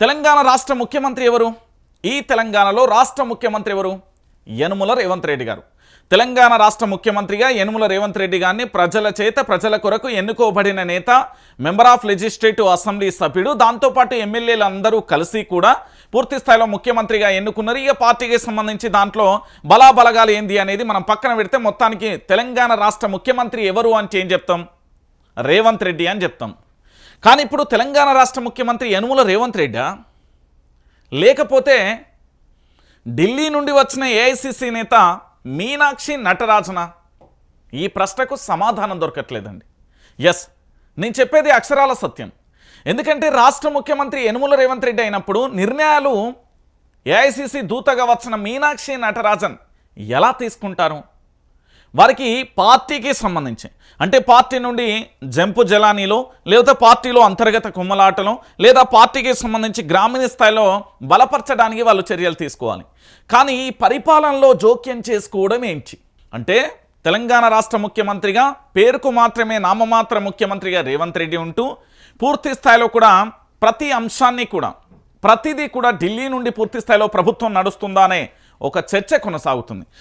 తెలంగాణ రాష్ట్ర ముఖ్యమంత్రి ఎవరు? ఈ తెలంగాణలో రాష్ట్ర ముఖ్యమంత్రి ఎవరు? యనుమల రేవంత్ రెడ్డి గారు. తెలంగాణ రాష్ట్ర ముఖ్యమంత్రిగా యనుమల రేవంత్ రెడ్డి గారిని ప్రజల చేత ప్రజల కొరకు ఎన్నుకోబడిన నేత మెంబర్ ఆఫ్ లెజిస్లేటివ్ అసెంబ్లీ సభ్యుడు దాంతోపాటు ఎమ్మెల్యేలు అందరూ కలిసి కూడా పూర్తి స్థాయిలో ముఖ్యమంత్రిగా ఎన్నుకున్నారు. ఇక పార్టీకి సంబంధించి దాంట్లో బలాబలగాలు ఏంది అనేది మనం పక్కన పెడితే మొత్తానికి తెలంగాణ రాష్ట్ర ముఖ్యమంత్రి ఎవరు అంటే ఏం చెప్తాం? రేవంత్ రెడ్డి అని చెప్తాం. కానీ ఇప్పుడు తెలంగాణ రాష్ట్ర ముఖ్యమంత్రి యనుమల రేవంత్ రెడ్డా లేకపోతే ఢిల్లీ నుండి వచ్చిన ఏఐసిసి నేత మీనాక్షి నటరాజన ఈ ప్రశ్నకు సమాధానం దొరకట్లేదండి. ఎస్ నేను చెప్పేది అక్షరాల సత్యం. ఎందుకంటే రాష్ట్ర ముఖ్యమంత్రి యనుమల రేవంత్ రెడ్డి అయినప్పుడు నిర్ణయాలు ఏఐసిసి దూతగా వచ్చిన మీనాక్షి నటరాజన్ ఎలా తీసుకుంటారు? వారికి పార్టీకి సంబంధించి. అంటే పార్టీ నుండి జంపు జలానీలో లేదా పార్టీలో అంతర్గత కుమ్మలాటలో లేదా పార్టీకి సంబంధించి గ్రామీణ స్థాయిలో బలపరచడానికి వాళ్ళు చర్యలు తీసుకోవాలి. కానీ ఈ పరిపాలనలో జోక్యం చేసుకోవడం ఏంటి? అంటే తెలంగాణ రాష్ట్ర ముఖ్యమంత్రిగా పేరుకు మాత్రమే నామమాత్ర ముఖ్యమంత్రిగా రేవంత్ రెడ్డి ఉంటూ పూర్తి స్థాయిలో కూడా ప్రతి అంశాన్ని కూడా ప్రతిదీ కూడా ఢిల్లీ నుండి పూర్తి స్థాయిలో ప్రభుత్వం నడుస్తుందా అనే ఒక చర్చ కొనసాగుతుంది.